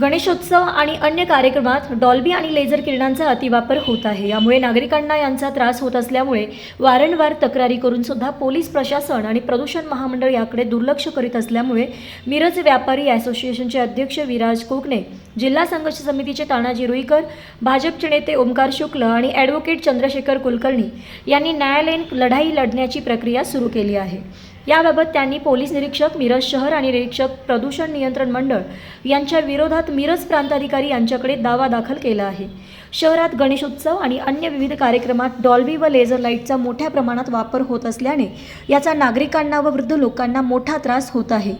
गणेशोत्सव आणि अन्य कार्यक्रमात डॉल्बी आणि लेझर किरणांचा अतिवापर होत आहे. यामुळे नागरिकांना यांचा त्रास होत असल्यामुळे वारंवार तक्रारी करून सुद्धा पोलीस प्रशासन आणि प्रदूषण महामंडळ याकडे दुर्लक्ष करीत असल्यामुळे मिरज व्यापारी असोसिएशनचे अध्यक्ष विराज कोकणे जिल्हा संघर्ष समितीचे तानाजी रुईकर भाजपचे नेते ओमकार शुक्ल आणि ॲडव्होकेट चंद्रशेखर कुलकर्णी यांनी न्यायालयीन लढाई लढण्याची प्रक्रिया सुरू केली आहे. याबाबत त्यांनी पोलीस निरीक्षक मिरज शहर आणि निरीक्षक प्रदूषण नियंत्रण मंडळ यांच्या विरोधात मिरज प्रांताधिकारी यांच्याकडे दावा दाखल केला आहे. शहरात गणेशोत्सव आणि अन्य विविध कार्यक्रमात डॉल्बी व लेझर लाईटचा मोठ्या प्रमाणात वापर होत असल्याने याचा नागरिकांना व वृद्ध लोकांना मोठा त्रास होत आहे.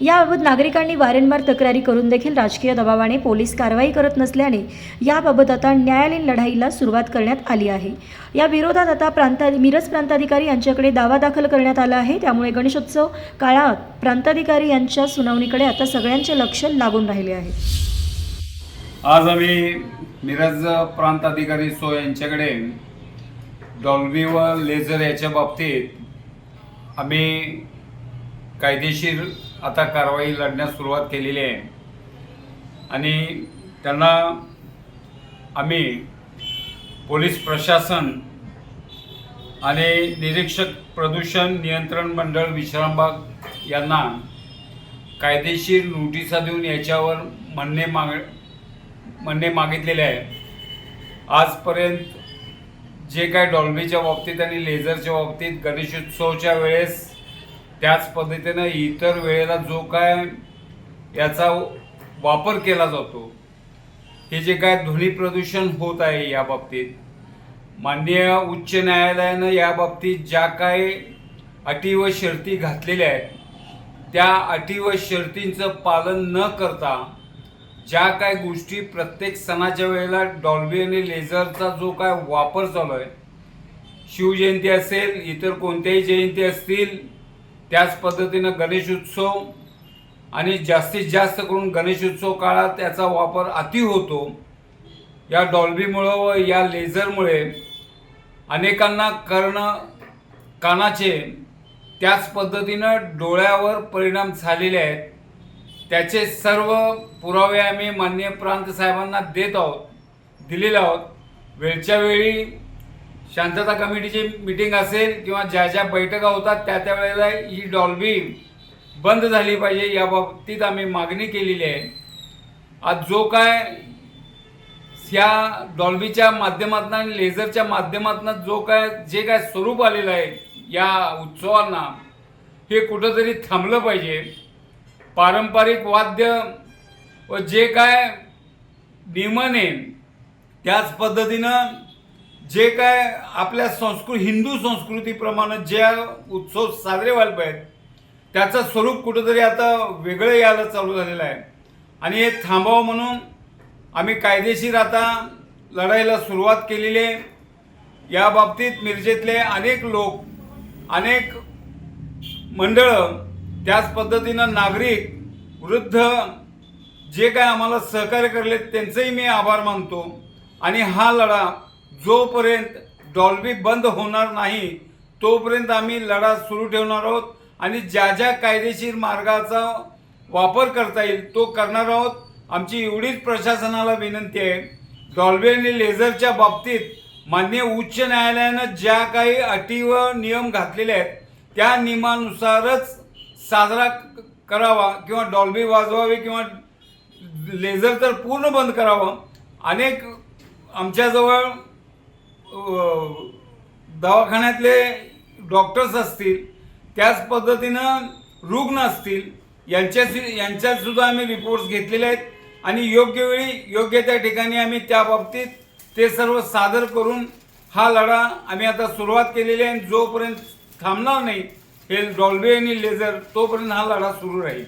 याबाबत नागरिकांनी वारंवार तक्रारी करून देखील राजकीय दबावाने पोलीस कारवाई करत नसल्याने याबाबत आता न्यायालयीन लढाईला सुरुवात करण्यात आली आहे. या विरोधात आता प्रांता मिरज प्रांताधिकारी यांच्याकडे दावा दाखल करण्यात आला आहे. त्यामुळे गणेशोत्सव काळात प्रांताधिकारी यांच्या सुनावणीकडे आता सगळ्यांचे लक्ष लागून राहिले आहे. आज आम्ही मिरज प्रांताधिकारी सो यांच्याकडे डॉल्बी व लेझर याच्या बाबतीत आम्ही कायदेशीर आता कारवाई लढण्यास सुरुवात केलेली आहे. आणि त्यांना आम्ही पोलीस प्रशासन आणि निरीक्षक प्रदूषण नियंत्रण मंडळ विश्रामबाग यांना कायदेशीर नोटिसा देऊन याच्यावर म्हणणे माग म्हणणे मागितलेले आहे. आजपर्यंत जे काय डॉल्बीच्या बाबतीत आणि लेझरच्या बाबतीत गणेशोत्सवच्या वेळेस त्याच पद्धतीनं इतर वेळेला जो काय याचा वापर केला जातो हे जे काय ध्वनी प्रदूषण होत आहे या बाबतीत माननीय उच्च न्यायालयानं या बाबतीत ज्या काय अटी व शर्ती घातलेल्या आहेत त्या अटी व शर्तींचं पालन न करता ज्या काय गोष्टी प्रत्येक सणाच्या वेळेला डॉल्बी आणि लेझरचा जो काय वापर चालू आहे शिवजयंती असेल इतर कोणत्याही जयंती असतील त्याच पद्धतीनं गणेशोत्सव आणि जास्तीत जास्त करून गणेशोत्सव काळात त्याचा वापर अति होतो. या डॉल्बीमुळं व या लेझरमुळे अनेकांना कर्ण कानाचे त्याच पद्धतीनं डोळ्यावर परिणाम झालेले आहेत. त्याचे सर्व पुरावे आम्ही माननीय प्रांत साहेबांना देत आहोत दिलेले आहोत. वेळच्या वेळी शांतता कमिटीची मिटिंग असेल किंवा ज्या ज्या बैठका होतात त्या त्या वेळेला ही डॉल्बी बंद झाली पाहिजे या बाबतीत आम्ही मागणी केलेली आहे. आज जो काय ह्या डॉल्बीच्या माध्यमातून आणि लेझरच्या माध्यमातून जो काय जे काय स्वरूप आलेलं आहे या उत्सवांना हे कुठंतरी थांबलं पाहिजे. पारंपरिक वाद्य व जे काय नियमन आहे त्याच पद्धतीनं जे काय आपल्या संस्कृ हिंदू संस्कृतीप्रमाणे ज्या उत्सव साजरे व्हायला पाहिजेत त्याचं स्वरूप कुठंतरी आता वेगळं यायला चालू झालेलं आहे. आणि हे थांबावं म्हणून आम्ही कायदेशीर आता लढाईला सुरुवात केलेली आहे. या बाबतीत मिरजेतले अनेक लोक अनेक मंडळं त्याच पद्धतीनं नागरिक वृद्ध जे काय आम्हाला सहकार्य करले त्यांचंही मी आभार मानतो. आणि हा लढा जोपर्यंत डॉल्बी बंद होणार नाही तोपर्यंत आम्ही लढा सुरू ठेवणार आहोत आणि ज्या ज्या कायदेशीर मार्गाचा वापर करता येईल तो करणार आहोत. आमची एवढीच प्रशासनाला विनंती आहे डॉल्बी आणि लेझरच्या बाबतीत मान्य उच्च न्यायालयानं ज्या काही अटी व नियम घातलेले आहेत त्या नियमानुसारच साजरा करावा किंवा डॉल्बी वाजवावी किंवा लेझर तर पूर्ण बंद करावं. अनेक आमच्याजवळ दवाखान्यातले डॉक्टर्स असतील त्याच पद्धतीनं रुग्ण असतील यांच्याशी यांच्यातसुद्धा आम्ही रिपोर्ट्स घेतलेले आहेत आणि योग्य वेळी योग्य त्या ठिकाणी आम्ही त्या बाबतीत ते सर्व सादर करून हा लढा आम्ही आता सुरुवात केलेली आहे आणि जोपर्यंत थांबणार नाही हे डॉल्बे आणि लेझर तोपर्यंत हा लढा सुरू राहील.